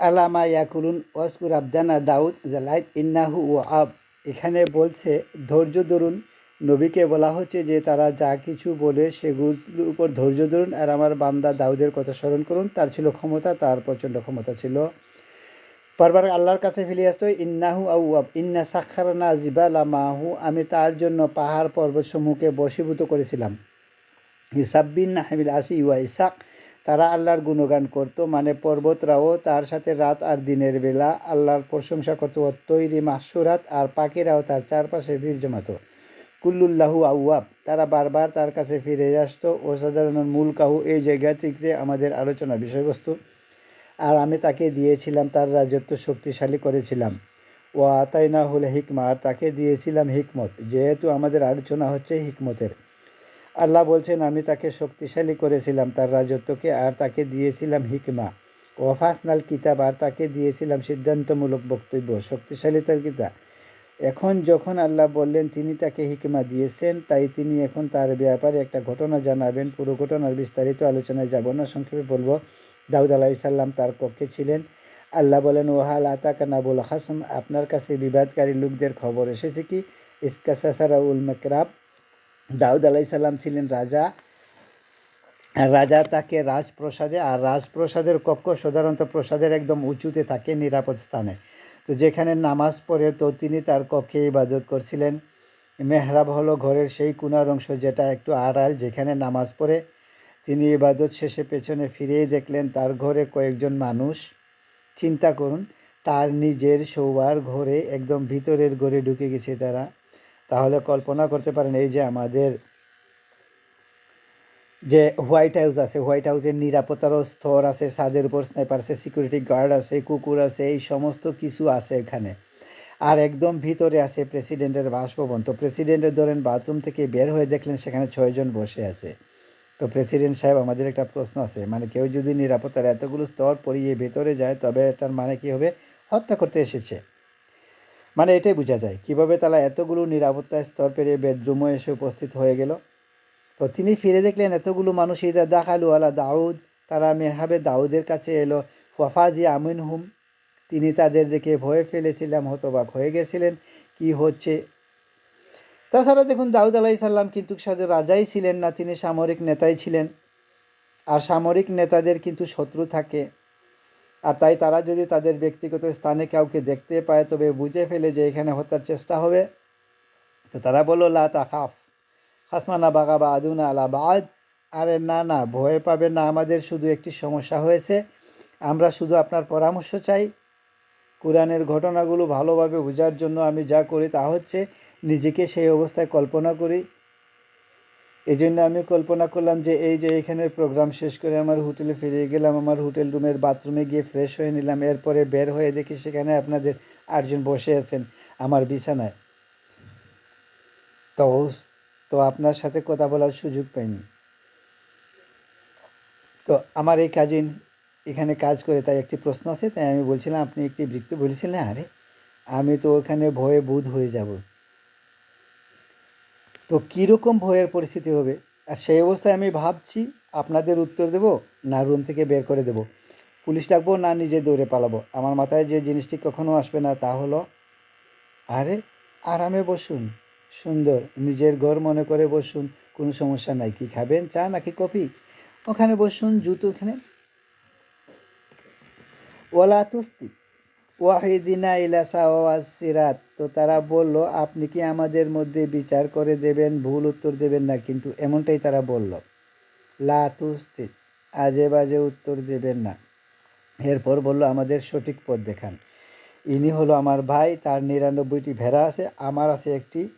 আলামা ইয়াকুলুন ওয়াসকুর আবদানা দাউদ জালাইত ইন্নাহু ও আব এখানে বলছে, ধৈর্য ধরুন। নবীকে বলা হচ্ছে যে, তারা যা কিছু বলে সেগুলোর উপর ধৈর্য ধরুন। আর আমার বান্দা দাউদের কথা স্মরণ করুন। তার ছিল ক্ষমতা, তার প্রচণ্ড ক্ষমতা ছিল। বারবার আল্লাহর কাছে ফিরে আসতো ইন্নাহু আউ আব ইন্না সাক্ষারনা জিবালা মাহু আমি তার জন্য পাহাড় পর্বত সমূহকে বশীভূত করেছিলাম। হিসাববিন হামিল আসি ইউয়া ইসাক তারা আল্লাহর গুণগান করত মানে পর্বতরাও তার সাথে রাত আর দিনের বেলা আল্লাহর প্রশংসা করতো। তৈরি মাসুরাত আর পাখিরাও তার চারপাশে ভিড় জমাতো। কুল্লুল্লাহু আউয়াব, তারা বারবার তার কাছে ফিরে আসতো। ও সাধারণ মূল কাহু এই জায়গাটিতে আমাদের আলোচনা বিষয়বস্তু। আর আমি তাকে দিয়েছিলাম, তার রাজত্ব শক্তিশালী করেছিলাম। ও আতাইনা হলে হিকমা, আর তাকে দিয়েছিলাম হিকমত। যেহেতু আমাদের আলোচনা হচ্ছে হিকমতের। আল্লাহ বলছেন, আমি তাকে শক্তিশালী করেছিলাম তার রাজত্বকে আর তাকে দিয়েছিলাম হিকমা। ওয়াফাসনাল কিতাব আর তাকে দিয়েছিলাম সিদ্ধান্তমূলক বক্তব্য, শক্তিশালী তার কিতাব। এখন যখন আল্লাহ বললেন, তিনি তাকে হিকমা দিয়েছেন, তাই তিনি এখন তার ব্যাপারে একটা ঘটনা জানাবেন। পুরো ঘটনার বিস্তারিত আলোচনায় যাব না। সংক্ষেপে বলব, দাউদ আলাইসাল্লাম তার কক্ষে ছিলেন। আল্লাহ বলেন ওহাল আতাকা নাবুল হাসম আপনার কাছে বিবাদকারী লোকদের খবর এসেছে কি? ইসকাসাসারা উল মেকরাব। দাউদ আলাইসাল্লাম ছিলেন রাজা। আর রাজা তাকে রাজপ্রসাদে, আর রাজপ্রসাদের কক্ষ সাধারণত প্রসাদের একদম উঁচুতে থাকে নিরাপদ স্থানে। তো যেখানে নামাজ পড়ে তো তিনি তার কক্ষে ইবাদত করছিলেন। মেহরাব হলো ঘরের সেই কোনার অংশ যেটা একটু আড়াল, যেখানে নামাজ পড়ে। তিনি ইবাদত শেষে পেছনে ফিরেই দেখলেন তার ঘরে কয়েকজন মানুষ। চিন্তা করুন, তার নিজের শোবার ঘরে একদম ভিতরের ঘরে ঢুকে গেছে তারা। তাহলে কল্পনা করতে পারেন এই যে আমাদের যে হোয়াইট হাউস আছে, হোয়াইট হাউসের নিরাপত্তারও স্তর আছে, ছাদের উপর স্নাইপার আছে, সিকিউরিটি গার্ড আছে, কুকুর আছে, এই সমস্ত কিছু আছে এখানে। আর একদম ভিতরে আছে প্রেসিডেন্টের বাসভবন। তো প্রেসিডেন্টের ধরেন বাথরুম থেকে বের হয়ে দেখলেন সেখানে ছয়জন বসে আছে। তো প্রেসিডেন্ট সাহেব, আমাদের একটা প্রশ্ন আছে মানে কেউ যদি নিরাপত্তার এতগুলো স্তর পরিয়ে ভেতরে যায়, তবে এটার মানে কি হবে? হত্যা করতে এসেছে। মানে এটাই বোঝা যায়। কীভাবে তারা এতগুলো নিরাপত্তা স্তর পেরিয়ে বেডরুমে এসে উপস্থিত হয়ে গেল। তো তিনি ফিরে দেখলেন, এতগুলো মানুষ ইদা দেখালু আলা দাউদ, তারা মেহাবে দাউদের কাছে এলো। ওয়াফাজি আমিন হুম, তিনি তাদের দেখে ভয়ে ফেলেছিলাম হতবাক হয়ে গেছিলেন, কি হচ্ছে? তাছাড়া দেখুন, দাউদ আলাহি সাল্লাম কিন্তু সাথে রাজাই ছিলেন না, তিনি সামরিক নেতাই ছিলেন। আর সামরিক নেতাদের কিন্তু শত্রু থাকে। আর তাই তারা যদি তাদের ব্যক্তিগত স্থানে কাউকে দেখতে পায়, তবে বুঝে ফেলে যে এখানে হত্যার চেষ্টা হবে। তো তারা বলল, লা তা খাফ হাসমানা বাগা বা আদুনা আলা বাদ। আরে না না, ভয় পাবে না, আমাদের শুধু একটি সমস্যা হয়েছে। আমরা শুধু আপনার পরামর্শ চাই। কোরআনের ঘটনাগুলো ভালোভাবে বোঝার জন্য আমি যা করি তা হচ্ছে নিজেকে সেই অবস্থায় কল্পনা করি। এই জন্য আমি কল্পনা করলাম যে এই যে এখানের প্রোগ্রাম শেষ করে আমার হোটেলে ফিরে গেলাম, আমার হোটেল রুমের বাথরুমে গিয়ে ফ্রেশ হয়ে নিলাম। এরপরে বের হয়ে দেখি সেখানে আপনাদের আটজন বসে আছেন আমার বিছানায়। তো তো আপনার সাথে কথা বলার সুযোগ পাইনি। তো আমার এই কাজিন এখানে কাজ করে তাই একটি প্রশ্ন আছে, তাই আমি বলছিলাম, আপনি একটি বৃত্ত বলেছিলেন, আরে আমি তো ওখানে ভয়ে বুধ হয়ে যাব। তো কীরকম ভয়ের পরিস্থিতি হবে? আর সেই অবস্থায় আমি ভাবছি আপনাদের উত্তর দেব, না রুম থেকে বের করে দেব। পুলিশ ডাকবো, না নিজে দৌড়ে পালাবো। আমার মাথায় যে জিনিসটি কখনো আসবে না তা হলো, আরে, আরামে বসুন। সুন্দর, নিজের ঘর মনে করে বসুন। কোনো সমস্যা নাই। কি খাবেন? চা নাকি কফি? ওখানে বসুন, জুতো ওখানে ওলা তুস্তি ওয়াহিদিনা ইলাসা সিরাত। তো তারা বলল, আপনি কি আমাদের মধ্যে বিচার করে দেবেন, ভুল উত্তর দেবেন না? কিন্তু এমনটাই তারা বলল, লা তুস্তি আজে বাজে উত্তর দেবেন না। এরপর বলল, আমাদের সঠিক পথ দেখান। ইনি হলো আমার ভাই, তার নিরানব্বইটি ভেড়া আছে, আমার আছে একটি।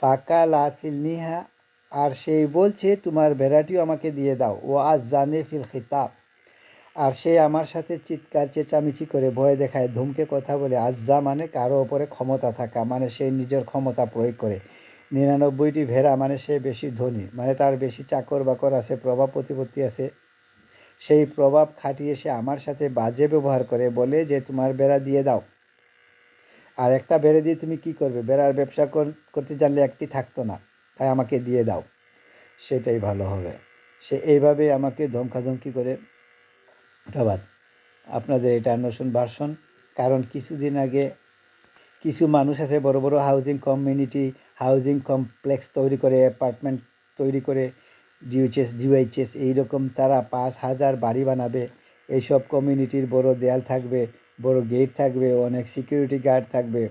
ফাঁকা লাফিল নিহা, আর সেই বলছে, তোমার ভেড়াটিও আমাকে দিয়ে দাও। ও আজ জানে ফিল খিতাব। আর সে আমার সাথে চিৎকার, চেঁচামেচি করে ভয় দেখায়, ধুমকে কথা বলে, আজ্জা মানে কারও ওপরে ক্ষমতা থাকা মানে সে নিজের ক্ষমতা প্রয়োগ করে। নিরানব্বইটি ভেড়া মানে সে বেশি ধনী মানে তার বেশি চাকর বাকর আছে, প্রভাব প্রতিপত্তি আছে। সেই প্রভাব খাটিয়ে সে আমার সাথে বাজে ব্যবহার করে, বলে যে তোমার বেড়া দিয়ে দাও। আর একটা বেড়ে দিয়ে তুমি কি করবে? বেড়ার ব্যবসা করতে জানলে একটি থাকতো না, তাই আমাকে দিয়ে দাও। সেটাই ভালো হবে। সে এইভাবে আমাকে ধমকাধমকি করে ওটা বাদ আপনাদের এটা নতুন ভার্সন কারণ কিছুদিন আগে কিছু মানুষ আছে, বড় বড় হাউজিং কমিউনিটি হাউজিং কমপ্লেক্স তৈরি করে অ্যাপার্টমেন্ট তৈরি করে ডিউচএস ডিওয়াইচএস এইরকম তারা পাঁচ হাজার বাড়ি বানাবে। এইসব কমিউনিটির বড় দেয়াল থাকবে, বড় গেট থাকবে, অনেক সিকিউরিটি গার্ড থাকবে।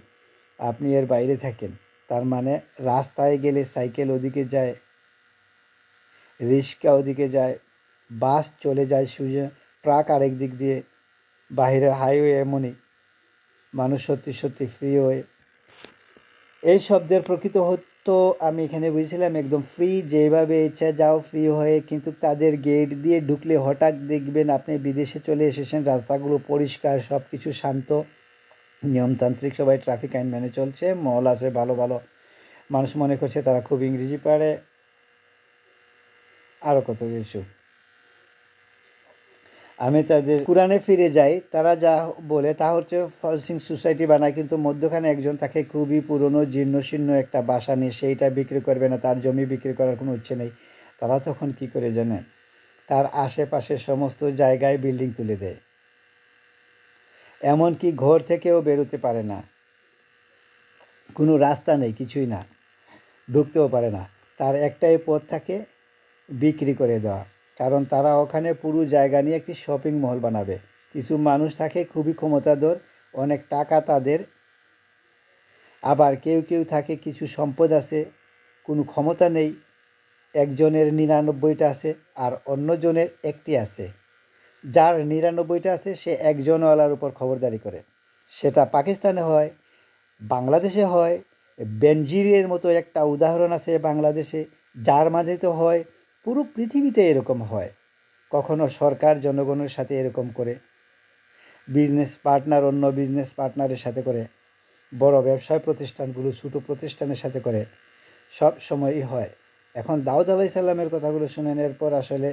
আপনি এর বাইরে থাকেন, তার মানে রাস্তায় গেলে সাইকেল ওদিকে যায়, রিক্সা ওদিকে যায় বাস চলে যায় সুজে ট্রাক আরেক দিক দিয়ে বাইরের হাইওয়ে এমনই। মানুষ সত্যি সত্যি ফ্রি হয়ে এই শব্দের প্রকৃত হতো আমি এখানে বুঝেছিলাম, একদম ফ্রি যেভাবে ইচ্ছা যাও ফ্রি হয়ে, কিন্তু তাদের গেট দিয়ে ঢুকলে হঠাৎ দেখবেন আপনি বিদেশে চলে এসেছেন, রাস্তাগুলো পরিষ্কার সব কিছু শান্ত। নিয়মতান্ত্রিক সবাই ট্রাফিক আইন মেনে চলছে মল আছে ভালো ভালো। মানুষ মনে করছে তারা খুব ইংরেজি পারে। আরও কত কিছু। আমি তাদের কোরআনে ফিরে যাই, তারা যা বলে তা হচ্ছে ফলসিং সোসাইটি বানায়, কিন্তু মধ্যখানে একজন তাকে খুবই পুরনো জীর্ণ শীর্ণ একটা বাসা নিয়ে সেইটা বিক্রি করবে না, তার জমি বিক্রি করার কোনো ইচ্ছে নেই। তারা তখন কি করে জানে? তার আশেপাশে সমস্ত জায়গায় বিল্ডিং তুলে দেয়। এমনকি ঘর থেকেও বেরোতে পারে না। কোনো রাস্তা নেই, কিছুই না, ঢুকতেও পারে না। তার একটাই পথ থাকে বিক্রি করে দেওয়া। কারণ তারা ওখানে পুরো জায়গা নিয়ে একটি শপিং মল বানাবে। কিছু মানুষ থাকে খুবই ক্ষমতাধর, অনেক টাকা তাদের। আবার কেউ কেউ থাকে, কিছু সম্পদ আছে, কোনো ক্ষমতা নেই, একজনের নিরানব্বইটা আছে আর অন্যজনের একটি আছে। যার নিরানব্বইটা আছে, সে একজনওয়ালার উপর খবরদারি করে। সেটা পাকিস্তানে হয়, বাংলাদেশে হয়, বেনজিরের মতো একটা উদাহরণ আছে বাংলাদেশে, জার্মানিতে হয় পুরো পৃথিবীতে এরকম হয়। কখনো সরকার জনগণের সাথে এরকম করে বিজনেস পার্টনার অন্য বিজনেস পার্টনারের সাথে করে, বড় ব্যবসায় প্রতিষ্ঠানগুলো, ছোটো প্রতিষ্ঠানের সাথে করে, সব সময়ই হয়। এখন দাউদ আলাই সাল্লামের কথাগুলো শুনেন, এরপর আসলে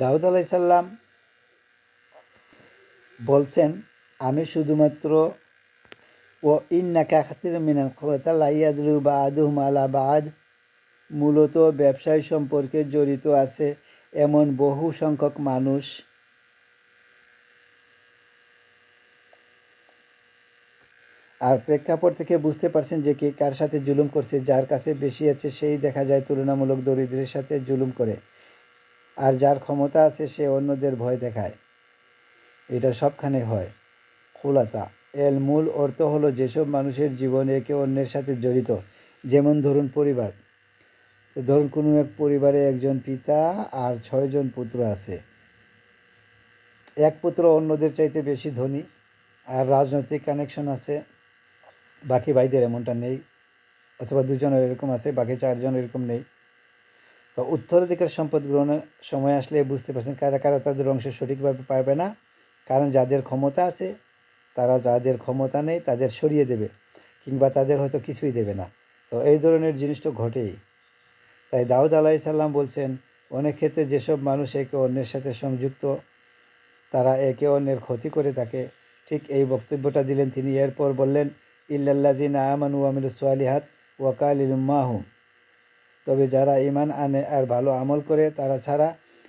দাউদ আলাই সাল্লাম বলছেন, আমি শুধুমাত্র ও ইন্নাকা খাতির মিনাল খবরতা লাইয়াদু বা আদুহম আলা বাদ। মূলত ব্যবসায় সম্পর্কে জড়িত আছে এমন বহু সংখ্যক মানুষ। আর প্রেক্ষাপট থেকে বুঝতে পারছেন যে কে কার সাথে জুলুম করছে, যার কাছে বেশি আছে সেই দেখা যায় তুলনামূলক দরিদ্রের সাথে জুলুম করে। আর যার ক্ষমতা আছে সে অন্যদের ভয় দেখায়। এটা সবখানে হয়। খোলাতা। এর মূল অর্থ হলো যেসব মানুষের জীবনে একে অন্যের সাথে জড়িত। যেমন ধরুন পরিবার। তো ধরুন কোনো এক পরিবারে একজন পিতা আর ছয়জন পুত্র আছে। এক পুত্র অন্যদের চাইতে বেশি ধনী আর রাজনৈতিক কানেকশন আছে, বাকি ভাইদের এমনটা নেই, অথবা দুজনের এরকম আছে, বাকি চারজন এরকম নেই। তো উত্তরাধিকার সম্পদ গ্রহণের সময় আসলে বুঝতে পারছেন কারা কারা তাদের অংশ সঠিকভাবে পাবে না, কারণ যাদের ক্ষমতা আছে, তারা যাদের ক্ষমতা নেই তাদের সরিয়ে দেবে, কিংবা তাদের হয়তো কিছুই দেবে না। তো এই ধরনের জিনিসটা ঘটেই। তাই দাউদ আলাহি সাল্লাম বলছেন, অনেক ক্ষেত্রে যেসব মানুষ একে অন্যের সাথে সংযুক্ত, তারা একে অন্যের ক্ষতি করে থাকে। ঠিক এই বক্তব্যটা দিলেন তিনি। এরপর বললেন ইল্লাল্লাজিন আমানু আমিলু সোয়ালিহাত ওয়াকাল ইলুম্মাহুম তবে যারা ইমান আনে আর ভালো আমল করে, তারা ছাড়া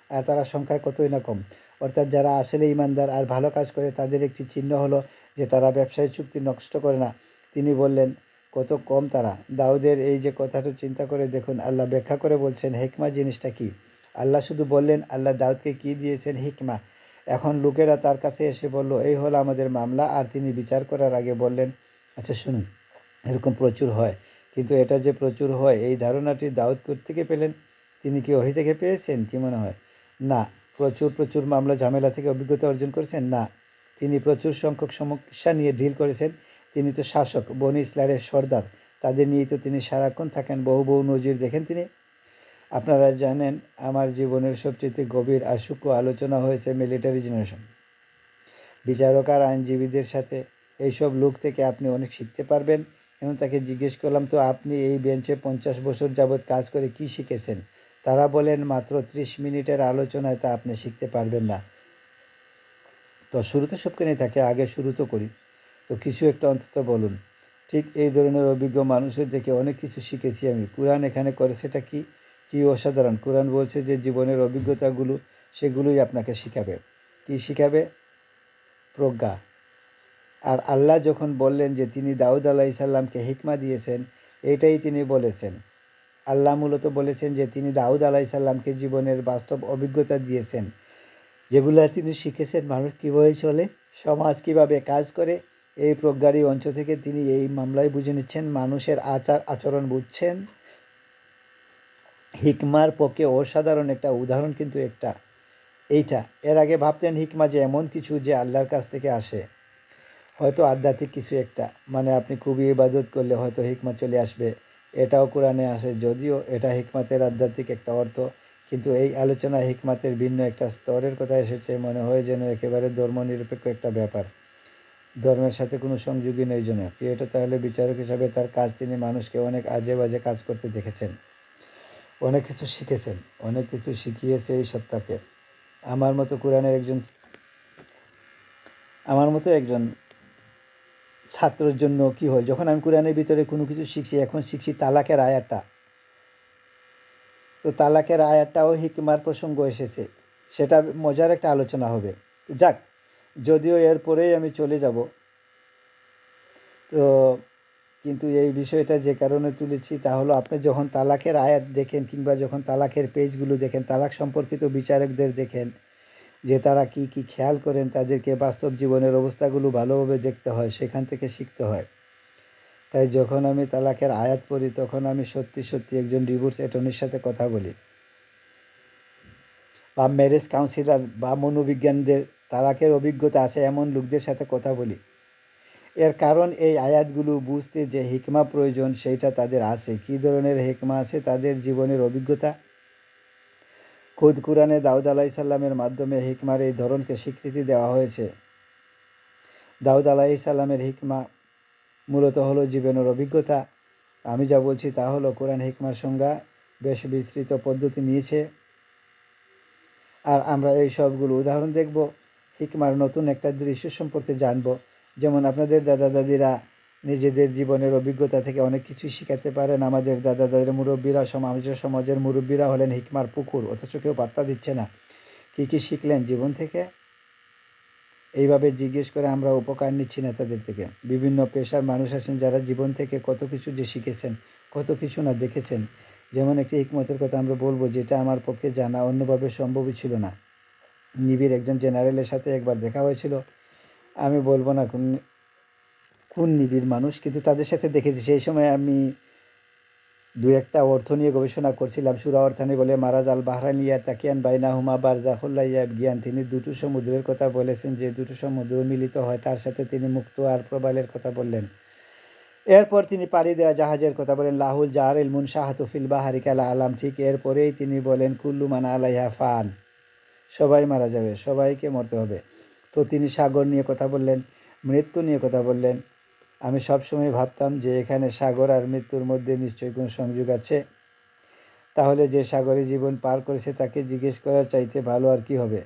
আর তারা সংখ্যায় কতই না কম। অর্থাৎ যারা আসলে ইমানদার আর ভালো কাজ করে, তাদের একটি চিহ্ন হলো যে তারা ব্যবসায়ী চুক্তি নষ্ট করে না। তিনি বললেন কত কম তারা। দাউদের এই যে কথাটা চিন্তা করে দেখুন, আল্লাহ ব্যাখ্যা করে বলছেন, হেকমা জিনিসটা কি? আল্লাহ শুধু বললেন, আল্লাহ দাউদকে কি দিয়েছেন হিকমা? এখন লোকেরা তার কাছে এসে বলল, এই হলো আমাদের মামলা। আর তিনি বিচার করার আগে বললেন আচ্ছা শুনুন, এরকম প্রচুর হয়, কিন্তু এটা যে প্রচুর হয়, এই ধারণাটি দাউদ থেকে পেলেন। তিনি কি ওহি থেকে পেয়েছেন? কি মনে হয়? না। প্রচুর প্রচুর মামলা, ঝামেলা থেকে অভিজ্ঞতা অর্জন করেছেন? না। তিনি প্রচুর সংখ্যক সমস্যা নিয়ে ডিল করেছেন তিনি তো শাসক, বনি ইসলারের সর্দার। তাদের নিয়েই তো তিনি সারাক্ষণ থাকেন, বহু বহু নজির দেখেন তিনি। আপনারা জানেন, আমার জীবনের সবচেয়ে গভীর আর সূক্ষ্ম আলোচনা হয়েছে মিলিটারি জেনারেশন। বিচারক আর আইনজীবীদের সাথে এইসব লোক থেকে আপনি অনেক শিখতে পারবেন। এবং তাকে জিজ্ঞেস করলাম, তো আপনি এই বেঞ্চে পঞ্চাশ বছর যাবৎ কাজ করে কি শিখেছেন? তারা বলেন, মাত্র ত্রিশ মিনিটের আলোচনায় তা আপনি শিখতে পারবেন না। তো শুরুতে সবখানে থাকে, আগে শুরু তো করি। তো কিছু একটা অন্তত বলুন। ঠিক এই ধরনের অভিজ্ঞ মানুষের দেখে অনেক কিছু শিখেছি আমি। কোরআন এখানে করে সেটা কি? কী অসাধারণ। কোরআন বলছে যে জীবনের অভিজ্ঞতাগুলো, সেগুলোই আপনাকে শিখাবে। কী শিখাবে? প্রজ্ঞা। আর আল্লাহ যখন বললেন যে তিনি দাউদ আলাহি সাল্লামকে হিকমা দিয়েছেন, এটাই তিনি বলেছেন। আল্লাহ মূলত বলেছেন যে তিনি দাউদ আলাহি সাল্লামকে জীবনের বাস্তব অভিজ্ঞতা দিয়েছেন। যেগুলো তিনি শিখেছেন মানুষ কীভাবে চলে, সমাজ কীভাবে কাজ করে এই প্রজ্ঞারী অঞ্চ থেকে তিনি এই মামলায় বুঝে নিচ্ছেন, মানুষের আচার আচরণ বুঝছেন। হিকমার পক্ষে অসাধারণ একটা উদাহরণ কিন্তু একটা। এইটা, এর আগে ভাবতেন হিকমা যে এমন কিছু যে আল্লাহর কাছ থেকে আসে। হয়তো আধ্যাত্মিক কিছু একটা মানে আপনি খুবই ইবাদত করলে হয়তো হিকমা চলে আসবে। এটাও কোরআনে আসে, যদিও এটা হিকমাতের আধ্যাত্মিক একটা অর্থ, কিন্তু এই আলোচনা হিকমাতের ভিন্ন একটা স্তরের কথা এসেছে, মনে হয় যেন একেবারে ধর্মনিরপেক্ষ একটা ব্যাপার। ধর্মের সাথে কোনো সংযোগই নেই জন্য এটা তাহলে বিচারক হিসাবে তার কাজ তিনি মানুষকে অনেক আজে বাজে কাজ করতে দেখেছেন। অনেক কিছু শিখেছেন। অনেক কিছু শিখিয়েছে এই সত্তাকে। আমার মতো কোরআনের একজন আমার মতো একজন ছাত্রের জন্য কি হয়? যখন আমি কোরআনের ভিতরে কোনো কিছু শিখছি, এখন শিখছি তালাকের আয়াটা তো তালাকের আয়াটাও হিকমার প্রসঙ্গ এসেছে। সেটা মজার একটা আলোচনা হবে। যাক যদিও এরপরেই আমি চলে যাব। তো কিন্তু এই বিষয়টা যে কারণে তুলেছি তা হলো আপনি যখন তালাকের আয়াত দেখেন কিংবা যখন তালাকের পেজগুলো দেখেন, তালাক সম্পর্কিত বিচারকদের দেখেন যে তারা কি কি খেয়াল করেন, তাদেরকে বাস্তব জীবনের অবস্থাগুলো ভালোভাবে দেখতে হয়, সেখান থেকে শিখতে হয়। তাই যখন আমি তালাকের আয়াত পড়ি, তখন আমি সত্যি সত্যি একজন ডিভোর্স অ্যাটর্নির সাথে কথা বলি। বা ম্যারেজ কাউন্সিলার বা মনোবিজ্ঞানদের তালাকের অভিজ্ঞতা আছে, এমন লোকদের সাথে কথা বলি। এর কারণ এই আয়াতগুলো বুঝতে যে হিকমা প্রয়োজন, সেইটা তাদের আছে। কী ধরনের হিকমা আছে তাদের জীবনের অভিজ্ঞতা? খুদ কুরআনে দাউদ আলাহি সাল্লামের মাধ্যমে হিকমার এই ধরনকে স্বীকৃতি দেওয়া হয়েছে। দাউদ আলাহি সাল্লামের হিকমা মূলত হলো জীবনের অভিজ্ঞতা। আমি যা বলছি তা হলো কোরআন হিকমার সংজ্ঞা বেশ বিস্তৃত পদ্ধতি নিয়েছে। আর আমরা এই সবগুলো উদাহরণ দেখব। হিকমার নতুন একটা দৃশ্য সম্পর্কে জানব। যেমন আপনাদের দাদা দাদিরা নিজেদের জীবনের অভিজ্ঞতা থেকে অনেক কিছু শিখাতে পারেন। আমাদের দাদা দাদির মুরব্বীরা সমাজের সমাজের মুরব্বীরা হলেন হিকমার পুকুর, অথচ কেউ পাত্তা দিচ্ছে না। কী কী শিখলেন জীবন থেকে? এইভাবে জিজ্ঞেস করে আমরা উপকার নিচ্ছি না তাদের থেকে। বিভিন্ন পেশার মানুষ আছেন যারা জীবন থেকে কত কিছু যে শিখেছেন, কত কিছু না দেখেছেন। যেমন একটি হিকমতের কথা আমরা বলব, যেটা আমার পক্ষে জানা অন্যভাবে সম্ভবই ছিল না। নিবিড় একজন জেনারেলের সাথে একবার দেখা হয়েছিল। আমি বলব না কোন কোন নিবিড় মানুষ, কিন্তু তাদের সাথে দেখেছি। সেই সময় আমি দু একটা অর্থ নিয়ে গবেষণা করছিলাম। সুরা অর্থানি বলে, মারাজ আল বাহরানিয়া তাকিয়ান বাইনা হুমা বারজাহুল্লাইয়া জ্ঞান। তিনি দুটো সমুদ্রের কথা বলেছেন। যে দুটো সমুদ্র মিলিত হয়, তার সাথে তিনি মুক্ত আর প্রবালের কথা বললেন। এরপর তিনি পাড়ি দেওয়া জাহাজের কথা বলেন, লাহুল জাহার ইলমুন শাহাতুফিল বাহারিকালা আলাম ঠিক এরপরেই তিনি বলেন কুল্লুমান আলাইহা ফান। সবাই মারা যাবে, সবাইকে মরতে হবে। তো তিনি সাগর নিয়ে কথা বললেন, মৃত্যু নিয়ে কথা বললেন। আমি সবসময় ভাবতাম যে এখানে সাগর আর মৃত্যুর মধ্যে নিশ্চয়ই কোনো সংযোগ আছে। তাহলে যে সাগরে জীবন পার করেছে তাকে জিজ্ঞেস করার চাইতে ভালো আর কি হবে?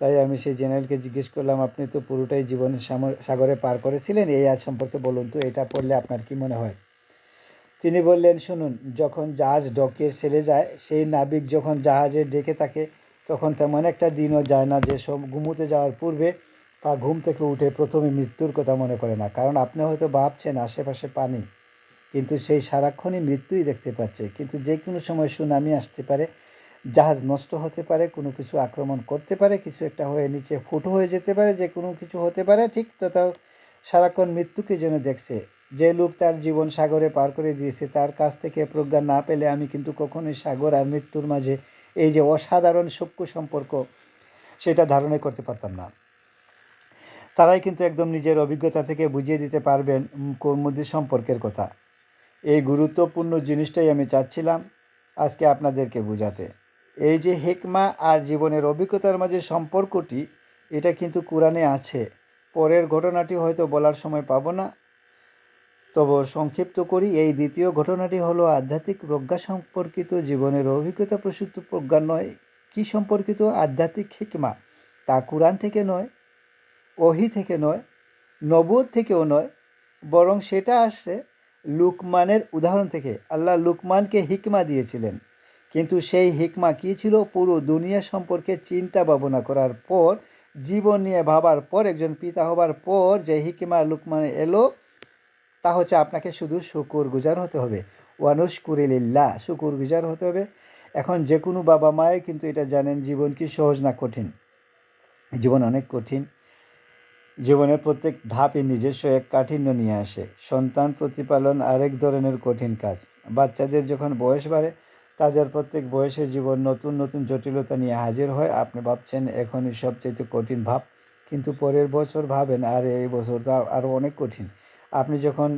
তাই আমি সেই জেনারেলকে জিজ্ঞেস করলাম, আপনি তো পুরোটাই জীবন সাগরে পার করেছিলেন? এই আজ সম্পর্কে বলুন তো, এটা পড়লে আপনার কি মনে হয়? তিনি বললেন, শুনুন, যখন জাহাজ ডকের ছেড়ে যায়, সেই নাবিক যখন জাহাজে ডেকে থাকে তখন তেমন একটা দিনও যায় না যে সব ঘুমোতে যাওয়ার পূর্বে বা ঘুম থেকে উঠে প্রথমে মৃত্যুর কথা মনে করে না। কারণ আপনি হয়তো ভাবছেন আশেপাশে পানি, কিন্তু সেই সারাক্ষণই মৃত্যুই দেখতে পাচ্ছে। কিন্তু যে কোনো সময় সুনামি আসতে পারে, জাহাজ নষ্ট হতে পারে, কোনো কিছু আক্রমণ করতে পারে, কিছু একটা হয়ে নিচে ফুটো হয়ে যেতে পারে, যে কোনো কিছু হতে পারে, ঠিক তথাও সারাক্ষণ মৃত্যুকে যেন দেখছে। যে লোক তার জীবন সাগরে পার করে দিয়েছে, তার কাছ থেকে প্রজ্ঞা না পেলে আমি কিন্তু কখনোই সাগর আর মৃত্যুর মাঝে এই যে অসাধারণ সূক্ষ্ম সম্পর্ক, সেটা ধারণা করতে পারতাম না। তারাই কিন্তু একদম নিজের অভিজ্ঞতা থেকে বুঝিয়ে দিতে পারবেন কর্মদি সম্পর্কের কথা। এই গুরুত্বপূর্ণ জিনিসটাই আমি চাচ্ছিলাম আজকে আপনাদেরকে বোঝাতে। এই যে হেকমা আর জীবনের অভিজ্ঞতার মাঝে সম্পর্কটি, এটা কিন্তু কোরআনে আছে। পরের ঘটনাটি হয়তো বলার সময় পাবো না। তবে সংক্ষিপ্ত করি, এই দ্বিতীয় ঘটনাটি হলো আধ্যাত্মিক প্রজ্ঞা সম্পর্কিত জীবনের অভিজ্ঞতা প্রসূত প্রজ্ঞা নয়। কি সম্পর্কিত? আধ্যাত্মিক হিকমা। তা কোরআন থেকে নয়, ওহি থেকে নয় নবদ থেকেও নয়, বরং সেটা আসছে লুকমানের উদাহরণ থেকে। আল্লাহ লুকমানকে হিকমা দিয়েছিলেন। কিন্তু সেই হিকমা কী ছিল? পুরো দুনিয়া সম্পর্কে চিন্তা ভাবনা করার পর, জীবন নিয়ে ভাবার পর, একজন পিতা হবার পর যে হিকিমা লুকমানে এলো তা হচ্ছে আপনাকে শুধু শুকুর গুজার হতে হবে। ওয়ানুস কুরিলিল্লা শুকুর গুজার হতে হবে। এখন যে কোনো বাবা মায়ে কিন্তু এটা জানেন জীবন কি সহজ না কঠিন। জীবন অনেক কঠিন। জীবনের প্রত্যেক ধাপে নিজস্ব এক কাঠিন্য নিয়ে আসে। সন্তান প্রতিপালন আরেক ধরনের কঠিন কাজ। বাচ্চাদের যখন বয়স বাড়ে, তাদের প্রত্যেক বয়সের জীবন নতুন নতুন জটিলতা নিয়ে হাজির হয়। আপনি ভাবছেন, এখনই সবচেয়ে কঠিন ভাব। কিন্তু পরের বছর ভাবেন, আর, এই বছর তো আরও অনেক কঠিন। আপনি যখন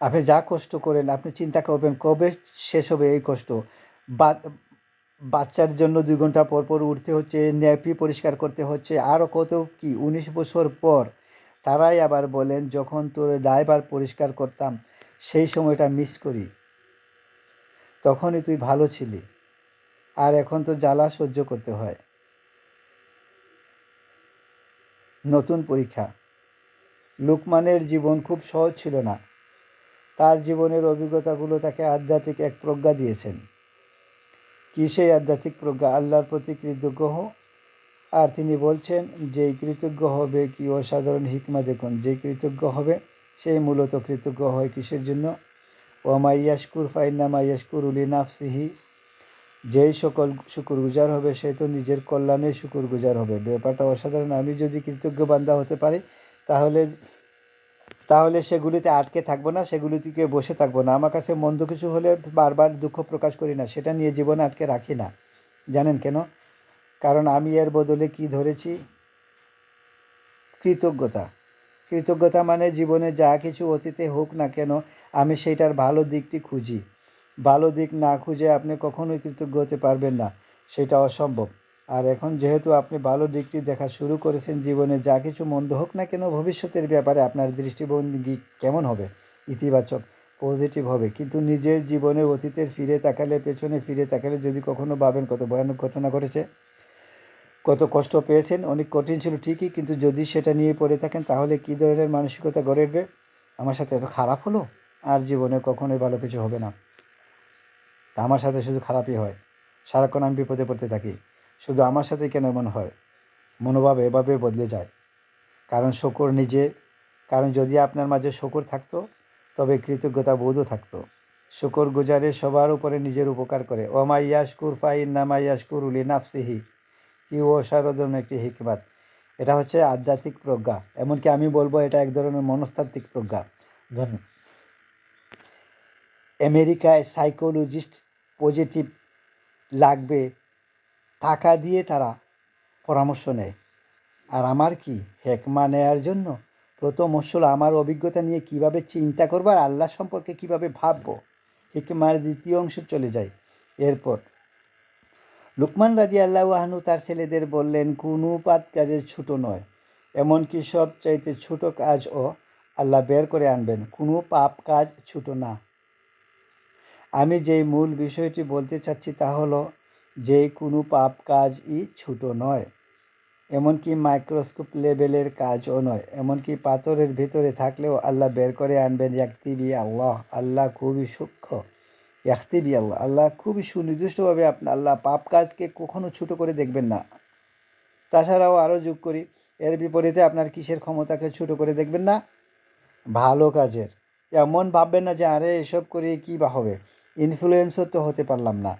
আপনি যা কষ্ট করেন, আপনি চিন্তা করবেন কবে শেষ হবে এই কষ্ট। বাচ্চার জন্য দুই ঘণ্টা পর পর উঠতে হচ্ছে, ন্যাপি পরিষ্কার করতে হচ্ছে। আরও কত কি, উনিশ বছর পর তারাই আবার বলেন, যখন তোর দায়বার পরিষ্কার করতাম, সেই সময়টা মিস করি। তখনই তুই ভালো ছিলি। আর এখন তো জ্বালা সহ্য করতে হয়। নতুন পরীক্ষা। লুকমানের জীবন খুব সহজ ছিল না। তার জীবনের অভিজ্ঞতাগুলো তাকে আধ্যাত্মিক এক প্রজ্ঞা দিয়েছেন। কি সেই আধ্যাত্মিক প্রজ্ঞা? আল্লাহর প্রতি কৃতজ্ঞ আর তিনি বলছেন, যেই কৃতজ্ঞ হবে কি অসাধারণ হিকমা দেখুন। যেই কৃতজ্ঞ হবে, সেই মূলত কৃতজ্ঞ হয় কিসের জন্য? ওমা ইয়াসকুর ফাইনামা ইয়াসকুর উলি নাফসিহি যেই সকল শুকুর গুজার হবে, সে তো নিজের কল্যাণে শুকুর গুজার হবে। ব্যাপারটা অসাধারণ। আমি যদি কৃতজ্ঞ বান্ধা হতে পারি, তাহলে তাহলে সেগুলিতে আটকে থাকব না, সেগুলিতে বসে থাকব না। আমার কাছে মন্দ কিছু হলে বারবার দুঃখ প্রকাশ করি না। সেটা নিয়ে জীবনে আটকে রাখি না। জানেন কেন? কারণ আমি এর বদলে কি ধরেছি? কৃতজ্ঞতা। কৃতজ্ঞতা মানে জীবনে যা কিছু অতীতে হোক না কেন, আমি সেইটার ভালো দিকটি খুঁজি। ভালো দিক না খুঁজে আপনি কখনোই কৃতজ্ঞ হতে পারবেন না, সেটা অসম্ভব। আর এখন যেহেতু আপনি ভালো দিকটি দেখা শুরু করেছেন জীবনে, যা কিছু মন্দ হোক না কেন ভবিষ্যতের ব্যাপারে আপনার দৃষ্টিভঙ্গি কেমন হবে? ইতিবাচক, পজিটিভ হবে। কিন্তু নিজের জীবনের অতীতের ফিরে তাকালে, পেছনে ফিরে তাকালে যদি কখনো ভাবেন কত ভয়ানক ঘটনা ঘটেছে, কত কষ্ট পেয়েছেন, অনেক কঠিন ছিল ঠিকই, কিন্তু যদি সেটা নিয়ে পড়ে থাকেন, তাহলে কী ধরনের মানসিকতা গড়ে উঠবে? আমার সাথে এত খারাপ হলো? আর জীবনে কখনোই ভালো কিছু হবে না। তা আমার সাথে শুধু খারাপই হয়। সারাক্ষণ আমি বিপদে পড়তে থাকি। শুধু আমার সাথে কেন এমন হয়? মনোভাব এভাবে বদলে যায়। কারণ শকর নিজে, কারণ যদি আপনার মাঝে শকর থাকতো, তবে কৃতজ্ঞতা বোধও থাকতো। শকর গুজারে সবার উপরে নিজের উপকার করে। ওমা ইয়াসকুর ফাইন নামা ইয়াসকুর উলি নাফসিহি কি অসাধারণ একটি হিকমাত। এটা হচ্ছে আধ্যাত্মিক প্রজ্ঞা। এমনকি আমি বলব এটা এক ধরনের মনস্তাত্ত্বিক প্রজ্ঞা। ধন্যবাদ। আমেরিকায় সাইকোলজিস্ট পজিটিভ লাগবে, টাকা দিয়ে তারা পরামর্শ নেয়। আর আমার কি? হেকমা নেয়ার জন্য প্রথম হলো আমার অভিজ্ঞতা নিয়ে কীভাবে চিন্তা করব আর আল্লাহ সম্পর্কে কীভাবে ভাববো? হিকমার দ্বিতীয় অংশ চলে যায় এরপর লুকমান রাজি আল্লাহ তার ছেলেদের বললেন, কোনো পাত কাজে ছোটো নয়, এমনকি সব চাইতে ছোটো কাজও আল্লাহ বের করে আনবেন। কোনো পাপ কাজ ছোটো না। আমি যেই মূল বিষয়টি বলতে চাচ্ছি তা হলো, যে কোনো পাপ কাজই ছোটো নয়। এমনকি মাইক্রোস্কোপ লেভেলের কাজও নয়। এমনকি পাথরের ভিতরে থাকলেও আল্লাহ বের করে আনবেন, ইয়াক্তিবি আল্লাহ। আল্লাহ খুবই সূক্ষ্ম। ইয়াক্তিবি আল্লাহ। আল্লাহ খুবই সুনির্দিষ্টভাবে আপনার আল্লাহ পাপ কাজকে কখনো ছোটো করে দেখবেন না। তাছাড়াও আরও যোগ করি, এর বিপরীতে আপনার কিসের ক্ষমতাকে ছোটো করে দেখবেন না? ভালো কাজের। এমন ভাববেন না যে, আরে এসব করে কী বা হবে? ইনফ্লুয়েন্সও তো হতে পারলাম না।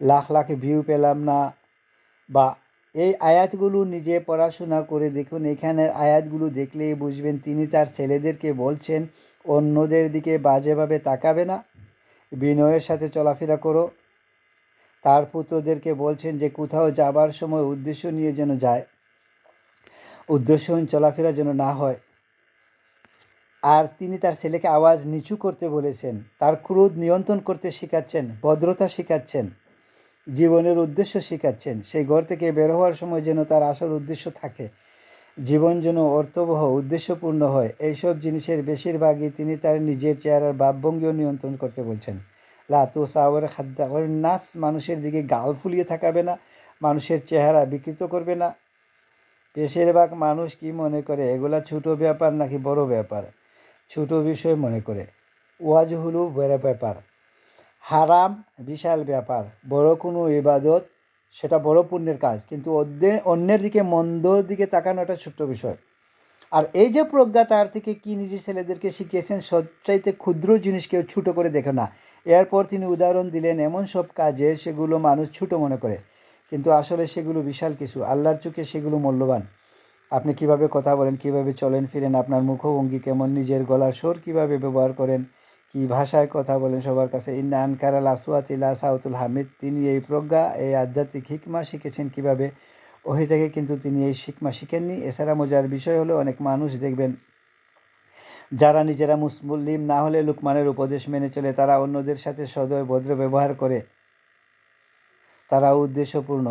লাখ লাখ ভিউ পেলাম না বা এই আয়াতগুলো নিজে পড়াশোনা করে দেখুন, এখানের আয়াতগুলো দেখলেই বুঝবেন তিনি তার ছেলেদেরকে বলছেন, অন্যদের দিকে বাজেভাবে তাকাবে না, বিনয়ের সাথে চলাফেরা করো। তার পুত্রদেরকে বলছেন যে কোথাও যাবার সময় উদ্দেশ্য নিয়ে যেন যায় উদ্দেশ্যহীন চলাফেরা যেন না হয়। আর তিনি তার ছেলেকে আওয়াজ নিচু করতে বলেছেন, তার ক্রোধ নিয়ন্ত্রণ করতে শেখাচ্ছেন, ভদ্রতা শেখাচ্ছেন, জীবনের উদ্দেশ্য শেখাচ্ছেন। সেই ঘর থেকে বের হওয়ার সময় যেন তার আসল উদ্দেশ্য থাকে, জীবন যেন অর্থবহ, উদ্দেশ্যপূর্ণ হয়। এইসব জিনিসের বেশিরভাগই তিনি তার নিজের চেহারার ভাবভঙ্গিও নিয়ন্ত্রণ করতে বলছেন। লাতু সাওয়ার খাদ্য নাস মানুষের দিকে গাল ফুলিয়ে থাকাবে না, মানুষের চেহারা বিকৃত করবে না। বেশিরভাগ মানুষ কি মনে করে, এগুলা ছোটো ব্যাপার নাকি বড় ব্যাপার? ছোট বিষয় মনে করে। ওয়াজ হলো বড় ব্যাপার। হারাম, বিশাল ব্যাপার। বড় কোনো ইবাদত, সেটা বড় পুণ্যের কাজ। কিন্তু অন্যের দিকে, মন্দর দিকে তাকানো একটা ছোট্ট বিষয়। আর এই যে প্রজ্ঞা, তার থেকে কি নিজের ছেলেদেরকে শিখিয়েছেন, সবচাইতে ক্ষুদ্র জিনিস কেউ ছোটো করে দেখে না। এরপর তিনি উদাহরণ দিলেন, এমন সব কাজে সেগুলো মানুষ ছোটো মনে করে। কিন্তু আসলে সেগুলো বিশাল কিছু। আল্লাহর চোখে সেগুলো মূল্যবান। আপনি কীভাবে কথা বলেন, কীভাবে চলেন, ফিরেন, আপনার মুখভঙ্গি কেমন, নিজের গলার স্বর কীভাবে ব্যবহার করেন, কি ভাষায় কথা বলেন সবার কাছে, ইন্না আনকারাল আসওয়াতিলা সাউতুল হামিদ, তিনি এই প্রজ্ঞা, এই আধ্যাত্মিক হিকমা শিখেছেন কীভাবে? ওহি থেকে কিন্তু তিনি এই শিকমা শিখেননি। এছাড়া মজার বিষয় হলো, অনেক মানুষ দেখবেন, যারা নিজেরা মুসলিম না হলে লুকমানের উপদেশ মেনে চলে, তারা অন্যদের সাথে সদয় ভদ্র ব্যবহার করে, তারা উদ্দেশ্যপূর্ণ।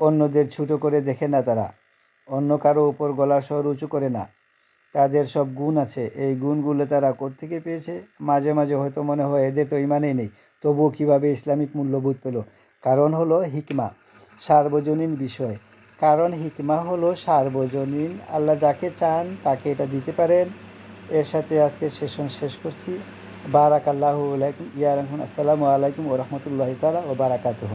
অন্যদের ছোটো করে দেখে না তারা। অন্য কারও উপর গলার স্বর উঁচু করে না। তাদের সব গুণ আছে। এই গুণগুলো তারা কোত্থেকে পেয়েছে? মাঝে মাঝে হয়তো মনে হয় এদের তো ইমানেই নেই। তবুও কীভাবে ইসলামিক মূল্যবোধ পেল? কারণ হলো হিকমা, সার্বজনীন বিষয়। কারণ হিকমা হলো সার্বজনীন। আল্লাহ যাকে চান তাকে এটা দিতে পারেন। এর সাথে আজকে সেশন শেষ করছি। বারাক আল্লাহ আলাইকুম ইয়া আসসালামু আলাইকুম ও রহমতুল্লাহ তালা ও বারাকাতুহ।